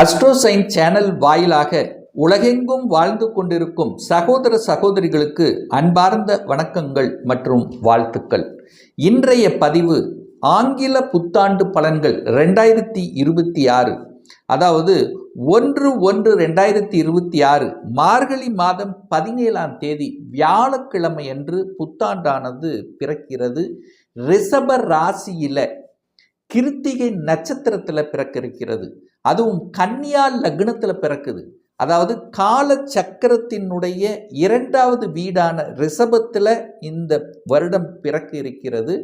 அஸ்ட்ரோசைன் channel வாயிலாக உலகெங்கும் வாழ்ந்து கொண்டிருக்கும் சகோதர சகோதரிகளுக்கு அன்பார்ந்த வணக்கங்கள் மற்றும் வாழ்த்துக்கள். இன்றைய பதிவு ஆங்கில புத்தாண்டு பலன்கள் ரெண்டாயிரத்தி இருபத்தி ஆறு. அதாவது ஒன்று ஒன்று ரெண்டாயிரத்தி இருபத்தி ஆறு மார்கழி மாதம் பதினேழாம் தேதி வியாழக்கிழமை அன்று புத்தாண்டானது பிறக்கிறது. ரிஷப ராசியில் கிருத்திகை நட்சத்திரத்தில் பிறக்கிருக்கிறது. அதுவும் கன்னியா லக்னத்தில் பிறக்குது. அதாவது கால சக்கரத்தினுடைய இரண்டாவது வீடான ரிஷபத்தில் இந்த வருடம் பிறக்க இருக்கிறது.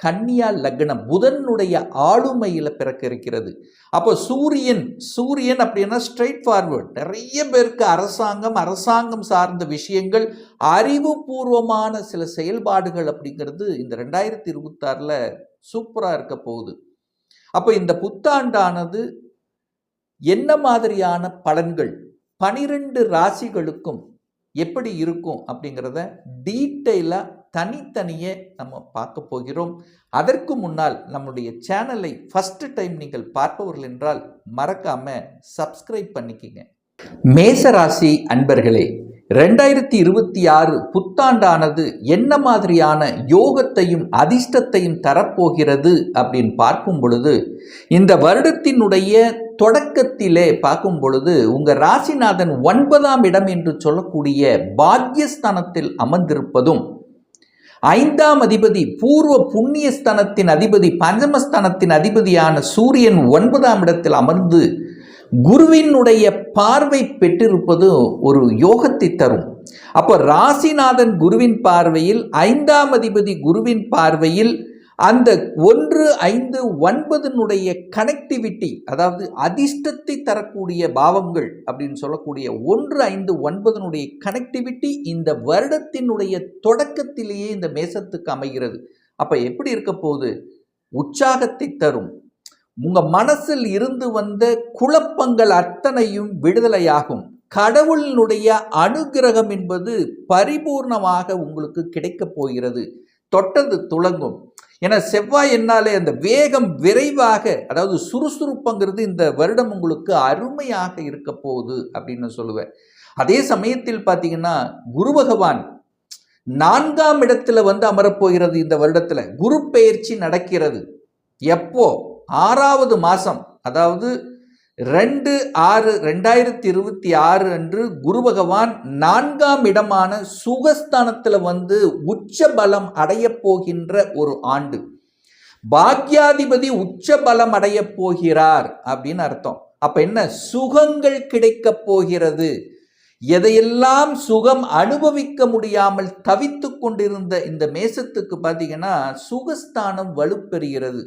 கன்னியா லக்னம் புதனுடைய ஆளுமையில் பிறக்க இருக்கிறது. அப்போ சூரியன் சூரியன் அப்படின்னா ஸ்ட்ரெயிட் ஃபார்வர்ட் நிறைய பேருக்கு அரசாங்கம் அரசாங்கம் சார்ந்த விஷயங்கள் அறிவுபூர்வமான சில செயல்பாடுகள் அப்படிங்கிறது இந்த ரெண்டாயிரத்தி இருபத்தாறில் சூப்பராக இருக்க போகுது. அப்போ இந்த புத்தாண்டானது என்ன மாதிரியான பலன்கள் பனிரெண்டு ராசிகளுக்கும் எப்படி இருக்கும் அப்படிங்கிறத டீட்டெயிலாக தனித்தனியே நம்ம பார்க்க போகிறோம். அதற்கு முன்னால் நம்முடைய சேனலை ஃபஸ்ட்டு டைம் நீங்கள் பார்ப்பவர்கள் என்றால் மறக்காமல் சப்ஸ்கிரைப் பண்ணிக்கிங்க. மேசராசி அன்பர்களே ரெண்டாயிரத்தி இருபத்தி ஆறு புத்தாண்டானது என்ன மாதிரியான யோகத்தையும் அதிர்ஷ்டத்தையும் தரப்போகிறது அப்படின்னு பார்க்கும் பொழுது இந்த வருடத்தினுடைய தொடக்கத்திலே பார்க்கும் பொழுது உங்கள் ராசிநாதன் ஒன்பதாம் இடம் என்று சொல்லக்கூடிய பாக்யஸ்தானத்தில் அமர்ந்திருப்பதும் ஐந்தாம் அதிபதி பூர்வ புண்ணியஸ்தானத்தின் அதிபதி பஞ்சமஸ்தானத்தின் அதிபதியான சூரியன் ஒன்பதாம் இடத்தில் அமர்ந்து குருவினுடைய பார்வை பெற்றிருப்பது ஒரு யோகத்தை தரும். அப்போ ராசிநாதன் குருவின் பார்வையில் ஐந்தாம் அதிபதி குருவின் பார்வையில் அந்த ஒன்று ஐந்து ஒன்பதனுடைய கனெக்டிவிட்டி அதாவது அதிர்ஷ்டத்தை தரக்கூடிய பாவங்கள் அப்படின்னு சொல்லக்கூடிய ஒன்று ஐந்து ஒன்பதனுடைய கனெக்டிவிட்டி இந்த வருடத்தினுடைய தொடக்கத்திலேயே இந்த மேசத்துக்கு அமைகிறது. அப்போ எப்படி இருக்க போகுது? உற்சாகத்தை தரும். உங்கள் மனசில் இருந்து வந்த குழப்பங்கள் அத்தனையும் விடுதலையாகும். கடவுளினுடைய அனுகிரகம் என்பது பரிபூர்ணமாக உங்களுக்கு கிடைக்கப் போகிறது. தொட்டது துளங்கும். ஏன்னா செவ்வாய் என்னாலே அந்த வேகம் விரைவாக அதாவது சுறுசுறுப்புங்கிறது இந்த வருடம் உங்களுக்கு அருமையாக இருக்க போகுது அப்படின்னு சொல்லுவேன். அதே சமயத்தில் பார்த்தீங்கன்னா குரு பகவான் நான்காம் இடத்துல வந்து அமரப்போகிறது இந்த வருடத்தில். குரு பெயர்ச்சி நடக்கிறது. எப்போ? ஆறாவது மாதம் அதாவது ரெண்டு ஆறு ரெண்டாயிரத்தி இருபத்தி ஆறு அன்று குரு பகவான் நான்காம் இடமான சுகஸ்தானத்தில் வந்து உச்ச பலம் அடைய போகின்ற ஒரு ஆண்டு. பாக்யாதிபதி உச்ச பலம் அடைய போகிறார் அப்படின்னு அர்த்தம். அப்ப என்ன? சுகங்கள் கிடைக்க போகிறது. எதையெல்லாம் சுகம் அனுபவிக்க முடியாமல் தவித்து கொண்டிருந்த இந்த மேசத்துக்கு பார்த்தீங்கன்னா சுகஸ்தானம் வலுப்பெறுகிறது.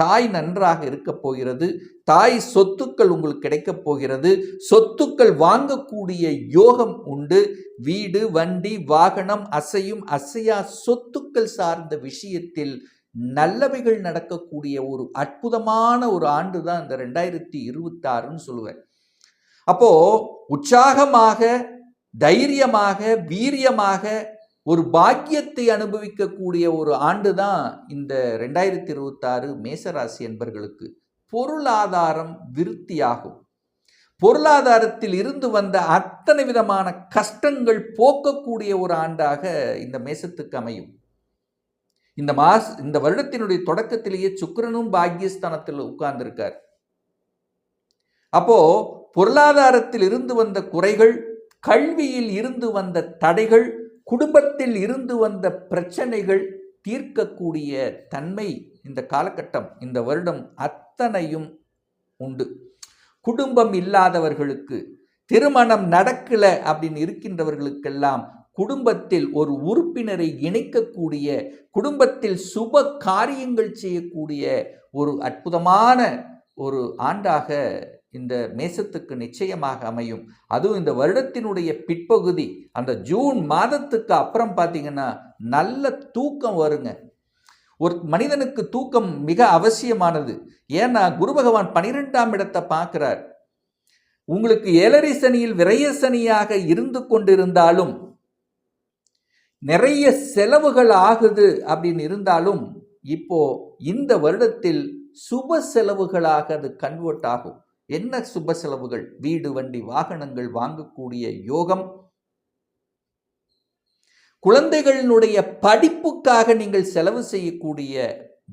தாய் நன்றாக இருக்க போகிறது. தாய் சொத்துக்கள் உங்களுக்கு கிடைக்கப் போகிறது. சொத்துக்கள் வாங்கக்கூடிய யோகம் உண்டு. வீடு வண்டி வாகனம் அசையும் அசையா சொத்துக்கள் சார்ந்த விஷயத்தில் நல்லவைகள் நடக்கக்கூடிய ஒரு அற்புதமான ஒரு ஆண்டு தான் இந்த ரெண்டாயிரத்தி இருபத்தாறுன்னு சொல்லுவேன். அப்போ உற்சாகமாக தைரியமாக வீரியமாக ஒரு பாக்கியத்தை அனுபவிக்கக்கூடிய ஒரு ஆண்டு தான் இந்த ரெண்டாயிரத்தி இருபத்தாறு மேசராசி என்பர்களுக்கு பொருளாதாரம் விருத்தியாகும். பொருளாதாரத்தில் இருந்து வந்த அத்தனை விதமான கஷ்டங்கள் போக்கக்கூடிய ஒரு ஆண்டாக இந்த மேசத்துக்கு அமையும். இந்த மாஸ் இந்த வருடத்தினுடைய தொடக்கத்திலேயே சுக்கிரனும் பாக்கியஸ்தானத்தில் உட்கார்ந்திருக்கார். அப்போ பொருளாதாரத்தில் இருந்து வந்த குறைகள் கல்வியில் இருந்து வந்த தடைகள் குடும்பத்தில் இருந்து வந்த பிரச்சனைகள் தீர்க்கக்கூடிய தன்மை இந்த காலகட்டம் இந்த வருடம் அத்தனையும் உண்டு. குடும்பம் இல்லாதவர்களுக்கு திருமணம் நடக்கல அப்படின்னு இருக்கின்றவர்களுக்கெல்லாம் குடும்பத்தில் ஒரு உறுப்பினரை இணைக்கக்கூடிய குடும்பத்தில் சுப காரியங்கள் செய்யக்கூடிய ஒரு அற்புதமான ஒரு ஆண்டாக இந்த மேசத்துக்கு நிச்சயமாக அமையும். அதுவும் இந்த வருடத்தினுடைய பிற்பகுதி அந்த ஜூன் மாதத்துக்கு அப்புறம் பார்த்தீங்கன்னா நல்ல தூக்கம் வருங்க. ஒரு மனிதனுக்கு தூக்கம் மிக அவசியமானது. ஏன்னா குரு பகவான் பனிரெண்டாம் இடத்தை பார்க்கிறார். உங்களுக்கு ஏழரை சனியில் விரைய சனியாக இருந்து கொண்டிருந்தாலும் நிறைய செலவுகள் ஆகுது அப்படின்னு இருந்தாலும் இப்போ இந்த வருடத்தில் சுப செலவுகளாக அது கன்வெர்ட் ஆகும். என்ன சுப செலவுகள்? வீடு வண்டி வாகனங்கள் வாங்கக்கூடிய யோகம். குழந்தைகளினுடைய படிப்புக்காக நீங்கள் செலவு செய்யக்கூடிய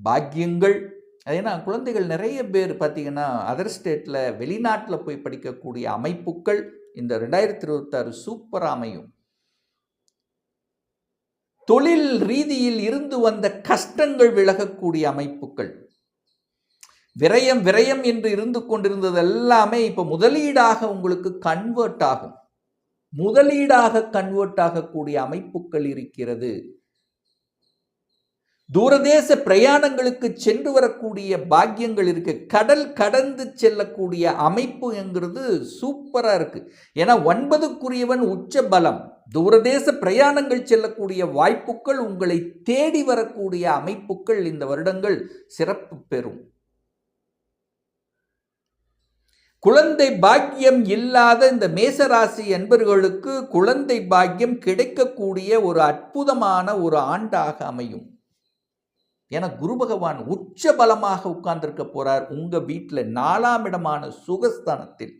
பாக்கியங்கள். ஏன்னா குழந்தைகள் நிறைய பேர் பார்த்தீங்கன்னா அதர் ஸ்டேட்டில் வெளிநாட்டில் போய் படிக்கக்கூடிய அமைப்புகள். இந்த ரெண்டாயிரத்தி இருபத்தாறு சூப்பராக அமையும். தொழில் ரீதியில் இருந்து வந்த கஷ்டங்கள் விலகக்கூடிய அமைப்புகள். விரயம் விரயம் என்று இருந்து கொண்டிருந்தது எல்லாமே இப்போ முதலீடாக உங்களுக்கு கன்வெர்ட் ஆகும். முதலீடாக கன்வெர்ட் ஆகக்கூடிய அமைப்புகள் இருக்கிறது. தூரதேச பிரயாணங்களுக்கு சென்று வரக்கூடிய பாக்கியங்கள் இருக்கு. கடல் கடந்து செல்லக்கூடிய அமைப்புங்கிறது சூப்பராக இருக்கு. ஏன்னா ஒன்பதுக்குரியவன் உச்ச பலம். தூரதேச பிரயாணங்கள் செல்லக்கூடிய வாய்ப்புகள் உங்களை தேடி வரக்கூடிய அமைப்புகள் இந்த வருடங்கள் சிறப்பு பெறும். குழந்தை பாக்கியம் இல்லாத இந்த மேசராசி என்பர்களுக்கு குழந்தை பாக்கியம் கிடைக்கக்கூடிய ஒரு அற்புதமான ஒரு ஆண்டாக அமையும். என குரு பகவான் உச்ச பலமாக உட்கார்ந்திருக்க போறார். உங்க வீட்டில் நாலாம் இடமான சுகஸ்தானத்தில்.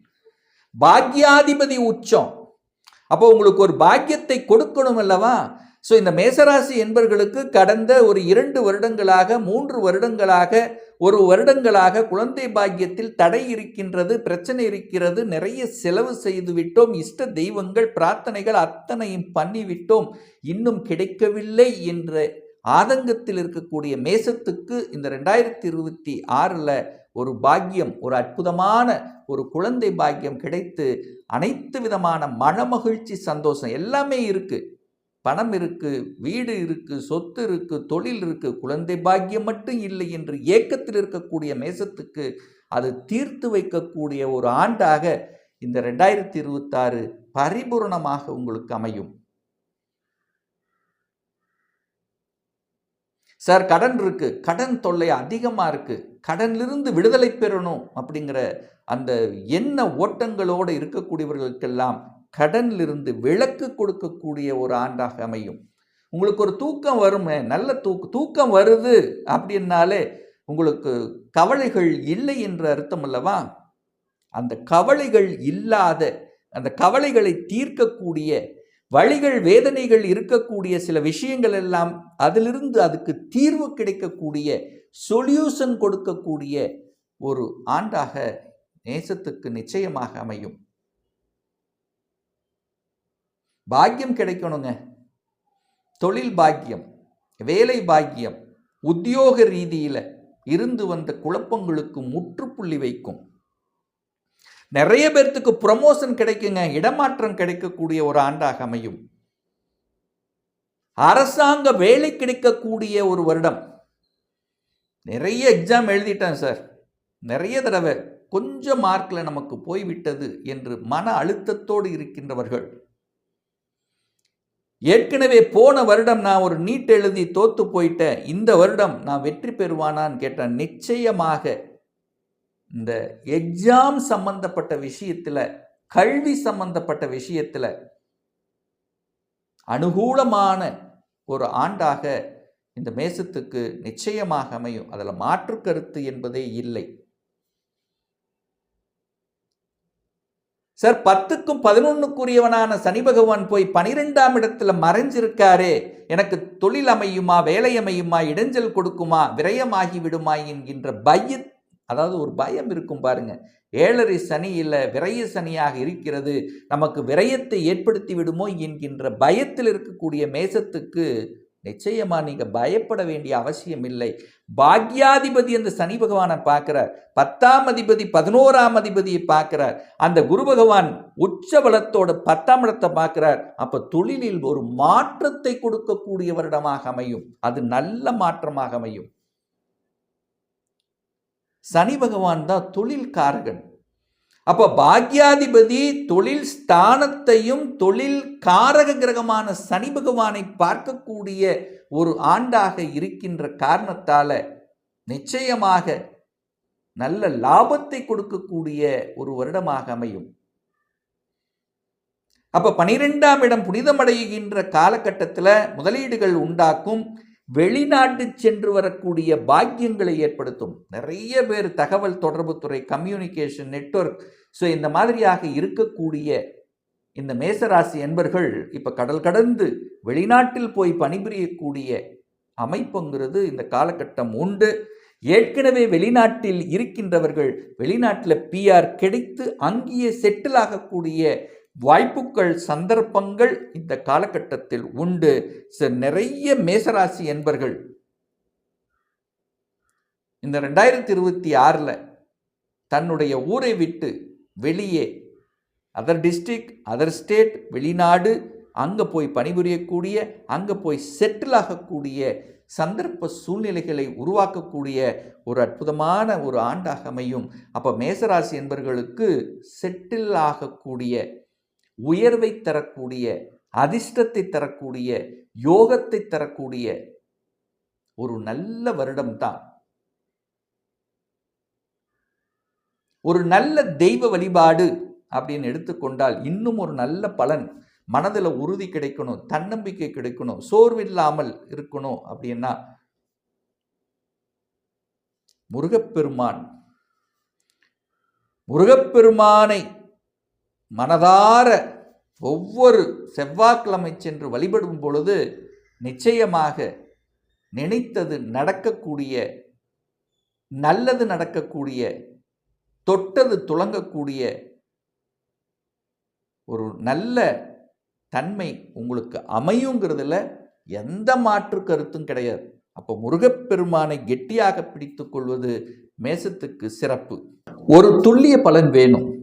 பாக்யாதிபதி உச்சம். அப்போ உங்களுக்கு ஒரு பாக்கியத்தை கொடுக்கணும் அல்லவா? ஸோ இந்த மேசராசி என்பர்களுக்கு கடந்த ஒரு இரண்டு வருடங்களாக மூன்று வருடங்களாக ஒரு வருடங்களாக குழந்தை பாக்கியத்தில் தடை இருக்கின்றது பிரச்சனை இருக்கிறது நிறைய செலவு செய்து விட்டோம் இஷ்ட தெய்வங்கள் பிரார்த்தனைகள் அத்தனையும் பண்ணிவிட்டோம் இன்னும் கிடைக்கவில்லை என்ற ஆதங்கத்தில் இருக்கக்கூடிய மேசத்துக்கு இந்த ரெண்டாயிரத்தி இருபத்தி ஆறில் ஒரு பாக்கியம் ஒரு அற்புதமான ஒரு குழந்தை பாக்கியம் கிடைத்து அனைத்து விதமான மனமகிழ்ச்சி சந்தோஷம் எல்லாமே இருக்குது பணம் இருக்குது வீடு இருக்குது சொத்து இருக்குது தொழில் இருக்குது குழந்தை பாக்கியம் மட்டும் இல்லை என்று ஏக்கத்தில் இருக்கக்கூடிய மேசத்துக்கு அது தீர்த்து வைக்கக்கூடிய ஒரு ஆண்டாக இந்த ரெண்டாயிரத்தி இருபத்தாறு பரிபூரணமாக உங்களுக்கு அமையும். சார் கடன் இருக்கு கடன் தொல்லை அதிகமாக இருக்கு கடனிலிருந்து விடுதலை பெறணும் அப்படிங்கிற அந்த எண்ண ஓட்டங்களோடு இருக்கக்கூடியவர்களுக்கெல்லாம் கடனிலிருந்து விளக்கு கொடுக்கக்கூடிய ஒரு ஆண்டாக அமையும். உங்களுக்கு ஒரு தூக்கம் வருமே நல்ல தூக்கு தூக்கம் வருது அப்படின்னாலே உங்களுக்கு கவலைகள் இல்லை என்ற அர்த்தம் அல்லவா? அந்த கவலைகள் இல்லாத அந்த கவலைகளை தீர்க்கக்கூடிய வழிகள் வேதனைகள் இருக்கக்கூடிய சில விஷயங்கள் எல்லாம் அதிலிருந்து அதுக்கு தீர்வு கிடைக்கக்கூடிய சொல்யூஷன் கொடுக்கக்கூடிய ஒரு ஆண்டாக நேசத்துக்கு நிச்சயமாக அமையும். பாக்கியம் கிடைக்கணுங்க. தொழில் பாக்கியம் வேலை பாக்கியம் உத்தியோக ரீதியில் இருந்து வந்த குழப்பங்களுக்கு முற்றுப்புள்ளி வைக்கும். நிறைய பேர்த்துக்கு ப்ரமோஷன் கிடைக்குங்க இடமாற்றம் கிடைக்கக்கூடிய ஒரு ஆண்டாக அமையும். அரசாங்க வேலை கிடைக்கக்கூடிய ஒரு வருடம். நிறைய எக்ஸாம் எழுதிட்டேன் சார். நிறைய தடவை கொஞ்சம் மார்க்கில் நமக்கு போய்விட்டது என்று மன அழுத்தத்தோடு இருக்கின்றவர்கள் ஏற்கனவே போன வருடம் நான் ஒரு நீட் எழுதி தோத்து போயிட்டேன் இந்த வருடம் நான் வெற்றி பெறுவானான்னு கேட்டேன் நிச்சயமாக இந்த எக்ஸாம் சம்பந்தப்பட்ட விஷயத்தில் கல்வி சம்பந்தப்பட்ட விஷயத்தில் அனுகூலமான ஒரு ஆண்டாக இந்த மேசத்துக்கு நிச்சயமாக அமையும். அதில் மாற்று கருத்து என்பதே இல்லை. சார் பத்துக்கும் பதினொன்னுக்குரியவனான சனி பகவான் போய் பனிரெண்டாம் இடத்துல மறைஞ்சிருக்காரே. எனக்கு தொழில் அமையுமா வேலை அமையுமா இடைஞ்சல் கொடுக்குமா விரயமாகி விடுமா என்கின்ற பய அதாவது ஒரு பயம் இருக்கும் பாருங்க. ஏழரை சனி இல்லை விரய சனியாக இருக்கிறது. நமக்கு விரயத்தை ஏற்படுத்தி விடுமோ என்கின்ற பயத்தில் இருக்கக்கூடிய மேசத்துக்கு நிச்சயமா நீங்க பயப்பட வேண்டிய அவசியம் இல்லை. பாக்யாதிபதி அந்த சனி பகவானை பார்க்கிறார் பத்தாம் அதிபதி பதினோராம் அதிபதியை பார்க்கிறார் அந்த குரு பகவான் உச்ச பலத்தோட பத்தாம் இடத்தை பார்க்கிறார். அப்ப தொழிலில் ஒரு மாற்றத்தை கொடுக்கக்கூடிய வருடமாக அமையும். அது நல்ல மாற்றமாக அமையும். சனி பகவான் தான் தொழில்காரகன். அப்போ பாக்யாதிபதி தொழில் ஸ்தானத்தையும் தொழில் காரக கிரகமான சனி பகவானை பார்க்கக்கூடிய ஒரு ஆண்டாக இருக்கின்ற காரணத்தால நிச்சயமாக நல்ல லாபத்தை கொடுக்கக்கூடிய ஒரு வருடமாக அமையும். அப்ப பனிரெண்டாம் இடம் புனிதமடைகின்ற காலகட்டத்தில் முதலீடுகள் உண்டாக்கும். வெளிநாட்டு சென்று வரக்கூடிய பாக்கியங்களை ஏற்படுத்தும். நிறைய பேர் தகவல் தொடர்புத்துறை கம்யூனிகேஷன் நெட்வொர்க் ஸோ இந்த மாதிரியாக இருக்கக்கூடிய இந்த மேசராசி என்பர்கள் இப்போ கடல் கடந்து வெளிநாட்டில் போய் பணிபுரியக்கூடிய அமைப்புங்கிறது இந்த காலகட்டம் உண்டு. ஏற்கனவே வெளிநாட்டில் இருக்கின்றவர்கள் வெளிநாட்டில் பிஆர் கிடைத்து அங்கேயே செட்டில் ஆகக்கூடிய வாய்ப்புகள் சந்தர்ப்பங்கள் இந்த காலகட்டத்தில் உண்டு. ச- நிறைய மேசராசி என்பர்கள் இந்த ரெண்டாயிரத்தி இருபத்தி ஆறில் தன்னுடைய ஊரை விட்டு வெளியே அதர் டிஸ்ட்ரிக்ட் அதர் ஸ்டேட் வெளிநாடு அங்கே போய் பணிபுரியக்கூடிய அங்கே போய் செட்டில் ஆகக்கூடிய சந்தர்ப்ப சூழ்நிலைகளை உருவாக்கக்கூடிய ஒரு அற்புதமான ஒரு ஆண்டாக அமையும். அப்போ மேசராசி என்பவர்களுக்கு செட்டில் ஆகக்கூடிய உயர்வை தரக்கூடிய அதிர்ஷ்டத்தை தரக்கூடிய யோகத்தை தரக்கூடிய ஒரு நல்ல வருடம்தான். ஒரு நல்ல தெய்வ வழிபாடு அப்படின்னு எடுத்துக்கொண்டால் இன்னும் ஒரு நல்ல பலன். மனதில் உறுதி கிடைக்கணும் தன்னம்பிக்கை கிடைக்கணும் சோர்வில்லாமல் இருக்கணும் அப்படின்னா முருகப்பெருமான் முருகப்பெருமானை மனதார ஒவ்வொரு செவ்வாய்க்கிழமை சென்று வழிபடும் பொழுது நிச்சயமாக நினைத்தது நடக்கக்கூடிய நல்லது நடக்கக்கூடிய தொட்டது துளங்கக்கூடிய ஒரு நல்ல தன்மை உங்களுக்கு அமையுங்கிறதுல எந்த மாற்று கருத்தும் கிடையாது. அப்போ முருகப்பெருமானை கெட்டியாக பிடித்து கொள்வது மேசத்துக்கு சிறப்பு. ஒரு துல்லிய பலன் வேணும்.